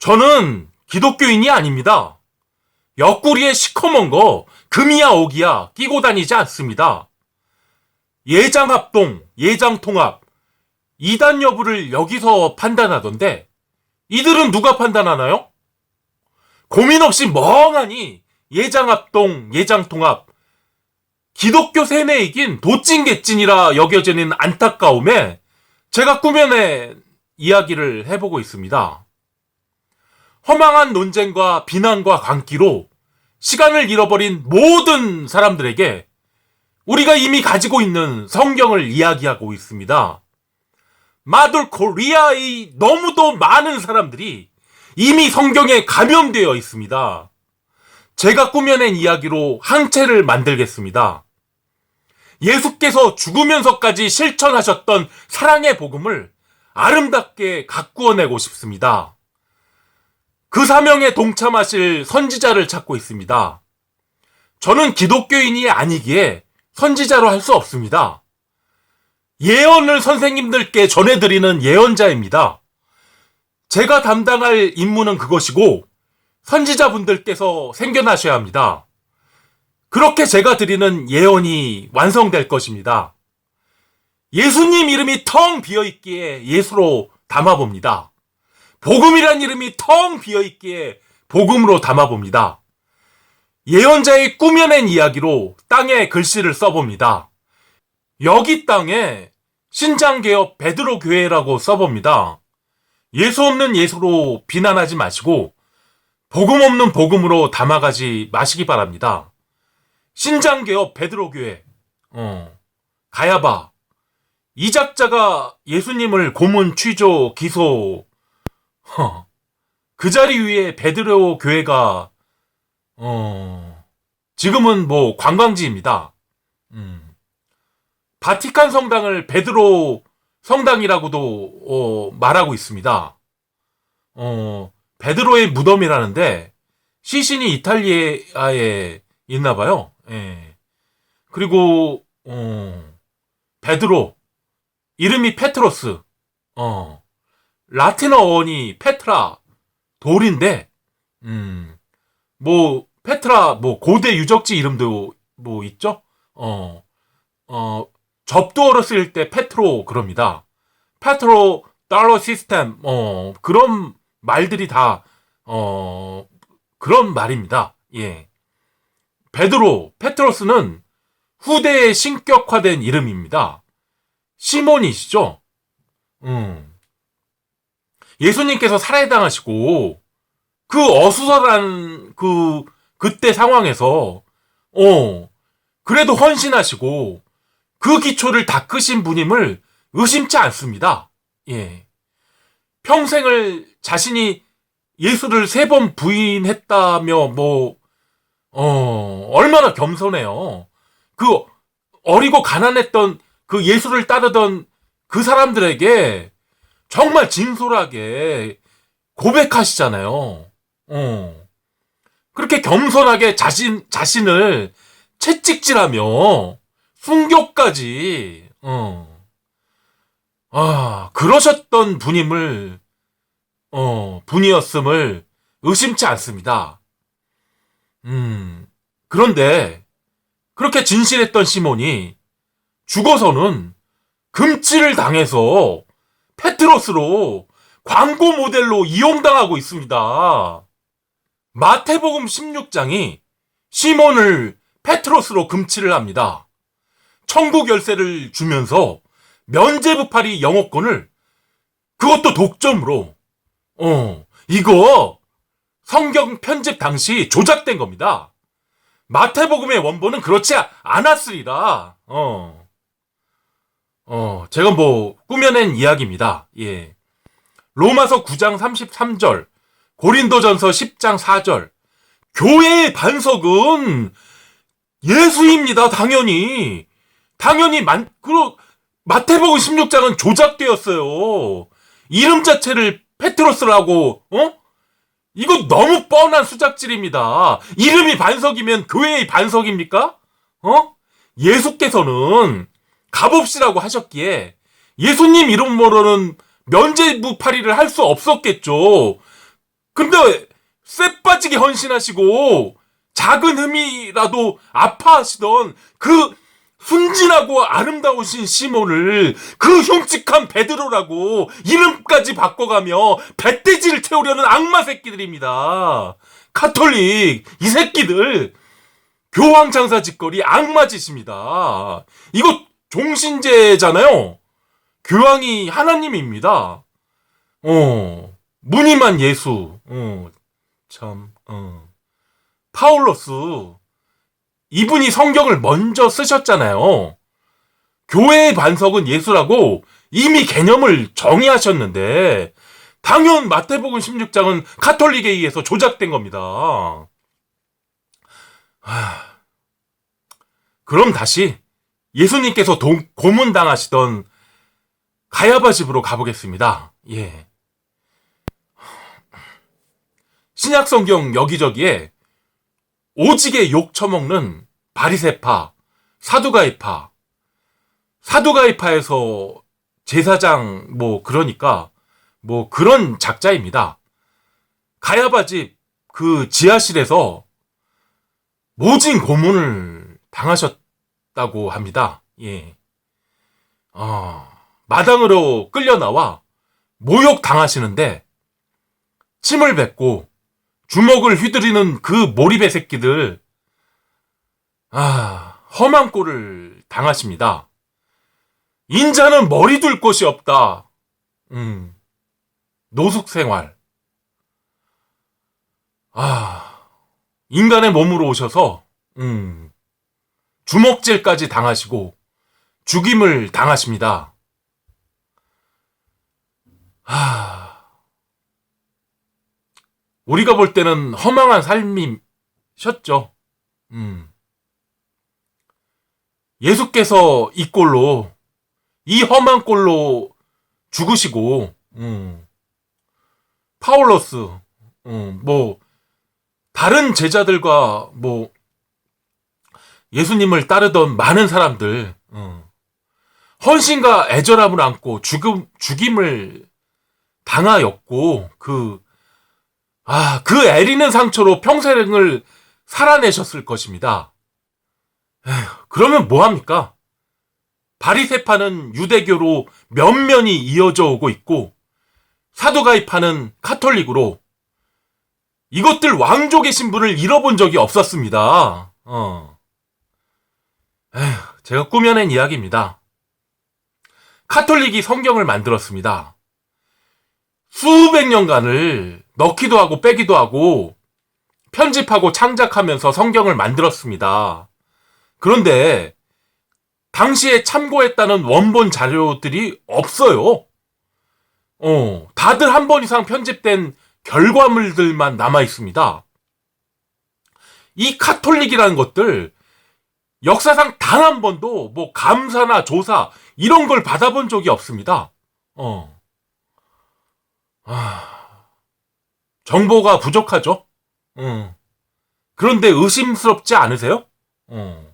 저는 기독교인이 아닙니다. 옆구리에 시커먼 거 금이야 오기야 끼고 다니지 않습니다. 예장합동, 예장통합, 이단 여부를 여기서 판단하던데 이들은 누가 판단하나요? 고민 없이 멍하니 예장합동, 예장통합, 기독교 세뇌이긴 도찐개찐이라 여겨지는 안타까움에 제가 꾸며낸 이야기를 해보고 있습니다. 허망한 논쟁과 비난과 광기로 시간을 잃어버린 모든 사람들에게 우리가 이미 가지고 있는 성경을 이야기하고 있습니다. 마돌 코리아의 너무도 많은 사람들이 이미 성경에 감염되어 있습니다. 제가 꾸며낸 이야기로 항체를 만들겠습니다. 예수께서 죽으면서까지 실천하셨던 사랑의 복음을 아름답게 가꾸어내고 싶습니다. 그 사명에 동참하실 선지자를 찾고 있습니다. 저는 기독교인이 아니기에 선지자로 할 수 없습니다. 예언을 선생님들께 전해드리는 예언자입니다. 제가 담당할 임무는 그것이고 선지자분들께서 생겨나셔야 합니다. 그렇게 제가 드리는 예언이 완성될 것입니다. 예수님 이름이 텅 비어 있기에 예수로 담아봅니다. 복음이란 이름이 텅 비어 있기에 복음으로 담아 봅니다. 예언자의 꾸며낸 이야기로 땅에 글씨를 써봅니다. 여기 땅에 신장개혁 베드로 교회라고 써봅니다. 예수 없는 예수로 비난하지 마시고 복음 없는 복음으로 담아가지 마시기 바랍니다. 신장개혁 베드로 교회, 어, 가야바. 이 작자가 예수님을 고문, 취조, 기소, 허, 그 자리 위에 베드로 교회가, 어, 지금은 뭐 관광지입니다. 음. 바티칸 성당을 베드로 성당이라고도 어, 말하고 있습니다. 어, 베드로의 무덤이라는데 시신이 이탈리아에 있나 봐요. 예. 그리고 어, 베드로 이름이 페트로스. 어. 라틴어 어원이 페트라 돌인데 음. 뭐 페트라 뭐 고대 유적지 이름도 뭐 있죠? 어. 어, 접두어로 쓸때 페트로 그럽니다. 페트로 달러 시스템 어, 그런 말들이 다 어, 그런 말입니다. 예. 베드로, 페트로스는 후대에 신격화된 이름입니다. 시몬이시죠? 음. 예수님께서 살해당하시고, 그 어수선한 그, 그때 상황에서, 어, 그래도 헌신하시고, 그 기초를 닦으신 분임을 의심치 않습니다. 예. 평생을 자신이 예수를 세 번 부인했다며, 뭐, 어, 얼마나 겸손해요. 그 어리고 가난했던 그 예수를 따르던 그 사람들에게 정말 진솔하게 고백하시잖아요. 어. 그렇게 겸손하게 자신, 자신을 채찍질하며 순교까지, 어. 아, 그러셨던 분임을, 어, 분이었음을 의심치 않습니다. 음, 그런데 그렇게 진실했던 시몬이 죽어서는 금치를 당해서 페트로스로 광고 모델로 이용당하고 있습니다. 마태복음 16장이 시몬을 페트로스로 금치를 합니다. 천국 열쇠를 주면서 면제부팔이 영어권을 그것도 독점으로 어 이거 성경 편집 당시 조작된 겁니다. 마태복음의 원본은 그렇지 않았으리라. 어. 어, 제가 뭐 꾸며낸 이야기입니다. 예. 로마서 9장 33절, 고린도전서 10장 4절. 교회의 반석은 예수입니다. 당연히. 당연히 만, 그, 마태복음 16장은 조작되었어요. 이름 자체를 페트로스라고, 어? 이거 너무 뻔한 수작질입니다. 이름이 반석이면 교회의 반석입니까? 어? 예수께서는 값없이라고 하셨기에 예수님 이름으로는 면제부팔이를 할 수 없었겠죠. 근데 쇠 빠지게 헌신하시고 작은 흠이라도 아파하시던 그 순진하고 아름다우신 시몬을 그 흉측한 베드로라고 이름까지 바꿔가며 배돼지를 태우려는 악마 새끼들입니다. 카톨릭 이 새끼들 교황 장사 짓거리 악마 짓입니다. 이거 종신제잖아요. 교황이 하나님입니다. 어 무늬만 예수. 어 참. 어. 파울로스 이분이 성경을 먼저 쓰셨잖아요. 교회의 반석은 예수라고 이미 개념을 정의하셨는데 당연 마태복음 16장은 카톨릭에 의해서 조작된 겁니다. 하... 그럼 다시 예수님께서 동- 고문당하시던 가야바 집으로 가보겠습니다. 예. 신약 성경 여기저기에 오지게 욕 처먹는 바리세파, 사두가이파, 사두가이파에서 제사장 뭐 그러니까 뭐 그런 작자입니다. 가야바 집 그 지하실에서 모진 고문을 당하셨 다고 합니다. 예. 아, 마당으로 끌려 나와 모욕 당하시는데 침을 뱉고 주먹을 휘두르는 그 몰입의 새끼들, 아, 험한 꼴을 당하십니다. 인자는 머리 둘 곳이 없다. 음, 노숙 생활. 아, 인간의 몸으로 오셔서, 음, 주먹질까지 당하시고, 죽임을 당하십니다. 아, 우리가 볼 때는 허망한 삶이셨죠. 음. 예수께서 이 꼴로, 이 험한 꼴로 죽으시고, 음. 파울로스, 음, 뭐, 다른 제자들과 뭐, 예수님을 따르던 많은 사람들, 음. 헌신과 애절함을 안고 죽음, 죽임을 당하였고, 그, 아, 그 애리는 상처로 평생을 살아내셨을 것입니다. 에휴, 그러면 뭐 합니까? 바리세파는 유대교로 면면이 이어져 오고 있고, 사두가이파는 카톨릭으로, 이것들 왕족의 신분을 잃어본 적이 없었습니다. 어. 에휴, 제가 꾸며낸 이야기입니다. 카톨릭이 성경을 만들었습니다. 수백 년간을 넣기도 하고 빼기도 하고 편집하고 창작하면서 성경을 만들었습니다. 그런데 당시에 참고했다는 원본 자료들이 없어요. 어, 다들 한 번 이상 편집된 결과물들만 남아 있습니다. 이 카톨릭이라는 것들 역사상 단 한 번도 뭐 감사나 조사 이런 걸 받아본 적이 없습니다. 어. 아, 정보가 부족하죠? 음. 그런데 의심스럽지 않으세요? 음.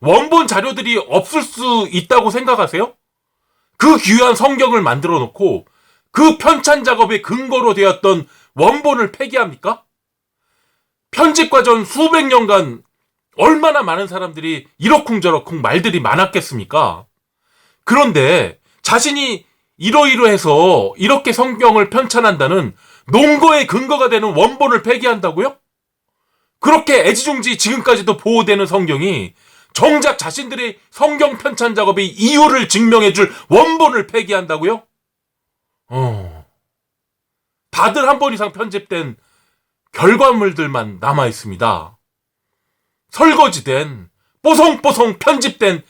원본 자료들이 없을 수 있다고 생각하세요? 그 귀한 성경을 만들어 놓고 그 편찬 작업의 근거로 되었던 원본을 폐기합니까? 편집 과정 수백 년간 얼마나 많은 사람들이 이러쿵저러쿵 말들이 많았겠습니까? 그런데 자신이 이러이러해서 이렇게 성경을 편찬한다는 논거의 근거가 되는 원본을 폐기한다고요? 그렇게 애지중지 지금까지도 보호되는 성경이 정작 자신들의 성경 편찬 작업의 이유를 증명해 줄 원본을 폐기한다고요? 어. 다들 한 번 이상 편집된 결과물들만 남아 있습니다. 설거지된 뽀송뽀송 편집된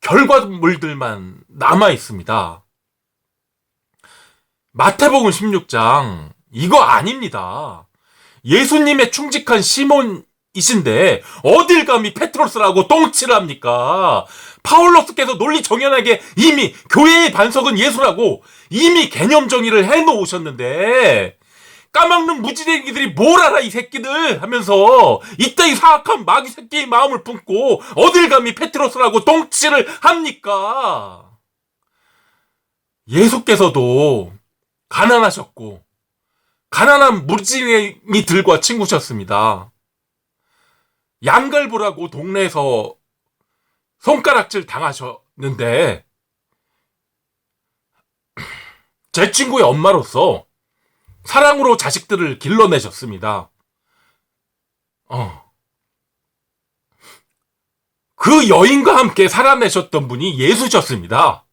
결과물들만 남아 있습니다. 마태복음 16장 이거 아닙니다. 예수님의 충직한 시몬이신데 어딜 감히 페트로스라고 똥치를 합니까? 파울로스께서 논리 정연하게 이미 교회의 반석은 예수라고 이미 개념 정의를 해 놓으셨는데 까막눈 무지랭이들이 뭘 알아 이 새끼들 하면서 이따위 사악한 마귀 새끼의 마음을 품고 어딜 감히 페트로스라고 똥치를 합니까? 예수께서도 가난하셨고 가난한 무지랭이들과 친구셨습니다. 양갈부라고 동네에서 손가락질 당하셨는데 제 친구의 엄마로서 사랑으로 자식들을 길러내셨습니다. 어. 그 여인과 함께 살아내셨던 분이 예수셨습니다.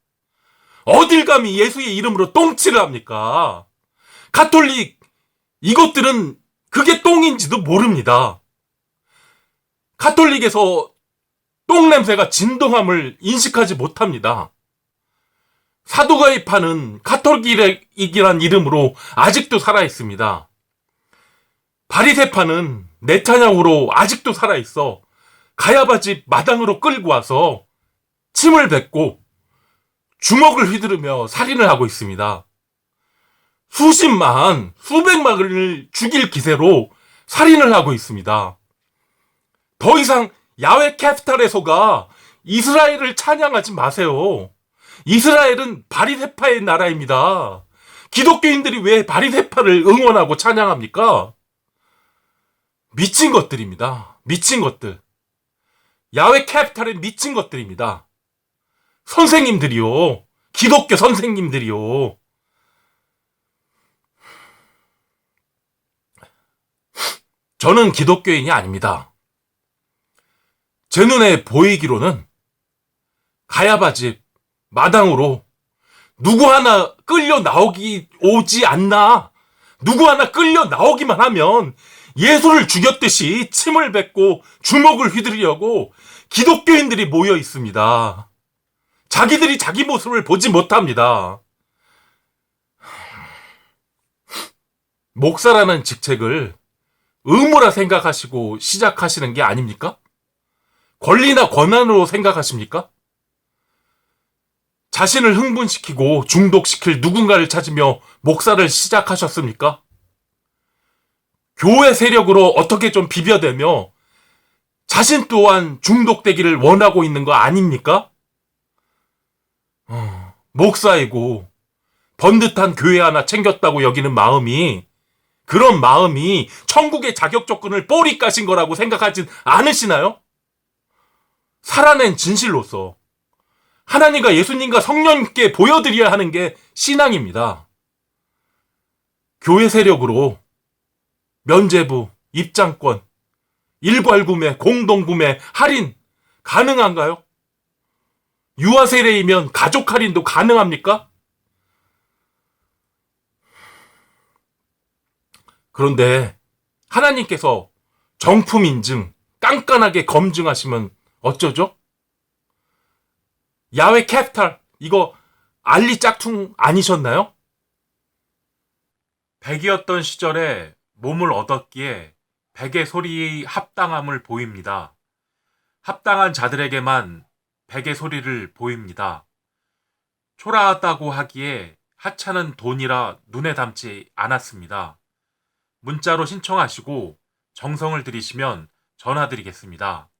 어딜 감히 예수의 이름으로 똥칠을 합니까? 가톨릭 이것들은 그게 똥인지도 모릅니다. 가톨릭에서 똥 냄새가 진동함을 인식하지 못합니다. 사도가입하는 카톨릭이란 이름으로 아직도 살아있습니다. 바리세파는 네타냐후로 아직도 살아있어 가야바 집 마당으로 끌고 와서 침을 뱉고 주먹을 휘두르며 살인을 하고 있습니다. 수십만, 수백만을 죽일 기세로 살인을 하고 있습니다. 더 이상 야외 캐피탈에서가 이스라엘을 찬양하지 마세요. 이스라엘은 바리세파의 나라입니다. 기독교인들이 왜 바리세파를 응원하고 찬양합니까? 미친 것들입니다. 미친 것들. 야외 캐피탈의 미친 것들입니다. 선생님들이요. 기독교 선생님들이요. 저는 기독교인이 아닙니다. 제 눈에 보이기로는 가야바 집 마당으로 누구 하나 끌려 나오기 오지 않나 누구 하나 끌려 나오기만 하면 예수를 죽였듯이 침을 뱉고 주먹을 휘두르려고 기독교인들이 모여 있습니다. 자기들이 자기 모습을 보지 못합니다. 목사라는 직책을 의무라 생각하시고 시작하시는 게 아닙니까? 권리나 권한으로 생각하십니까? 자신을 흥분시키고 중독시킬 누군가를 찾으며 목사를 시작하셨습니까? 교회 세력으로 어떻게 좀 비벼대며 자신 또한 중독되기를 원하고 있는 거 아닙니까? 어, 목사이고 번듯한 교회 하나 챙겼다고 여기는 마음이 그런 마음이 천국의 자격 조건을 뽀리 까신 거라고 생각하진 않으시나요? 살아낸 진실로서 하나님과 예수님과 성령께 보여드려야 하는 게 신앙입니다. 교회 세력으로 면제부, 입장권, 일괄구매, 공동구매, 할인 가능한가요? 유아 세례이면 가족 할인도 가능합니까? 그런데 하나님께서 정품 인증 깐깐하게 검증하시면 어쩌죠? 야외 캐피탈 이거 알리 짝퉁 아니셨나요? 백이었던 시절에 몸을 얻었기에 백의 소리의 합당함을 보입니다. 합당한 자들에게만 백의 소리를 보입니다. 초라하다고 하기에 하찮은 돈이라 눈에 담지 않았습니다. 문자로 신청하시고 정성을 들이시면 전화드리겠습니다.